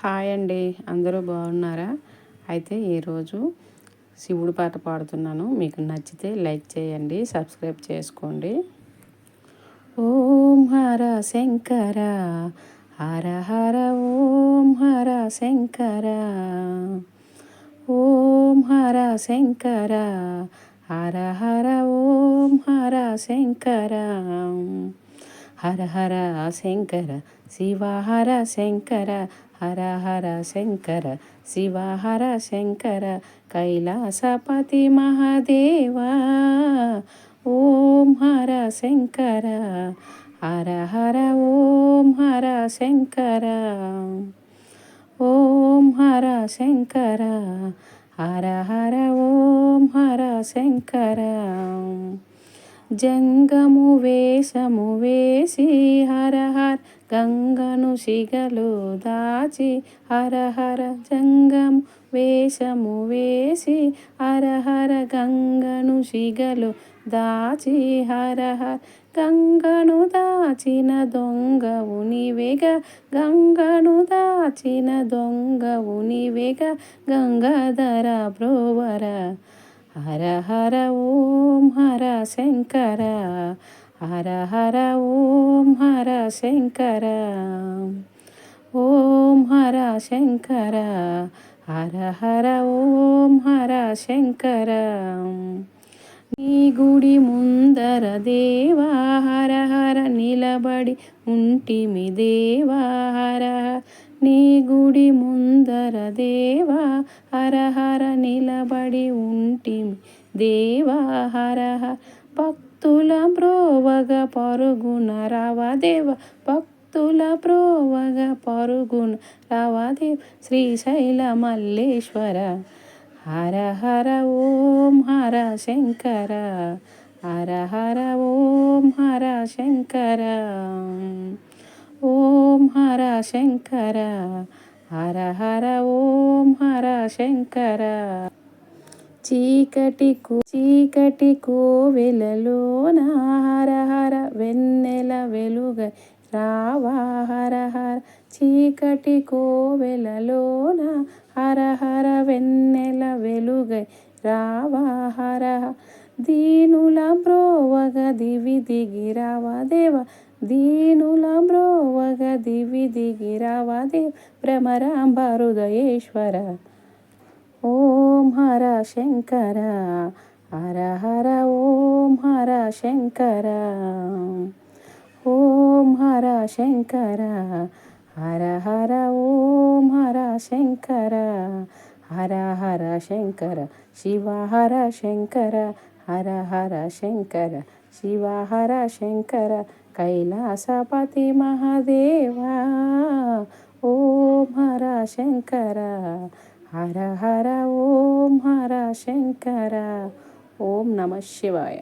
Hi అండి. అందరూ బాగున్నారా? అయితే ఈరోజు శివుడు పాట పాడుతున్నాను. మీకు నచ్చితే లైక్ చేయండి సబ్స్క్రైబ్ చేసుకోండి. ఓం హర శంకర హర హర ఓం హర శంకర. ఓం హర శంకర హర హర ఓం హర శంకర. హర హర శంకర శివ హర శంకర హర హర శంకర శివ హర శంకర కైలాసపతి మహాదేవా. ఓం హర శంకర హర హర ఓం హర శంకర. ఓం హర శంకర హర హర ఓం హర శంకర. జంగము వేషము వేసి హర హర గంగను శిగలు దాచి హరహర జంగం జంగము వేషము వేసి హరహర గంగను శిగలు దాచి హరహర గంగను దాచిన దొంగవు వేగ గంగను దాచిన దొంగవు నివేగ గంగాధర బ్రోవర. హర హర ఓం హర శంకర హర హర ఓం హర శంకర. ఓం హర శంకర. హర హర ఓం హర శంకర. నీ గుడి ముందర దేవా హర హర నిలబడి ఉంటిమి దేవా హర నీ గుడి ముందర దేవా హర హర నిలబడి ఉంటిమి దేవా హర భక్తుల ప్రోవగ పరుగున రావదేవ భక్తుల ప్రోవగ పరుగున రావదేవ శ్రీశైల మల్లేశ్వర హర హర ఓం హర శంకర హర హర ఓం హర శంకర ఓం హర శంకర హర హర ఓం హర శంకర. చీకటి చీకటి కోవెలలోన హర హర వెన్నెల వెలుగ రావా హర హర చీకటి కోవెలలోన హర హర వెన్నెల వెలుగై రావా హర దీనుల బ్రోవగ దివి దిగి రావా దేవ. దీనుల బ్రోవగ దివి దిగి రావా దేవ. భ్రమరాంబ హృదయేశ్వర. ఓం హర శంకర హర హర ఓం హర శంకర. ఓం హర శంకర హర హర ఓం హర శంకర హర హర శంకర శివ హర శంకర హర హర శంకర శివ హర శంకర కైలాసపతి మహాదేవా. ఓం హర శంకర హర హర ఓం హర శంకర ఓం నమ శివాయ.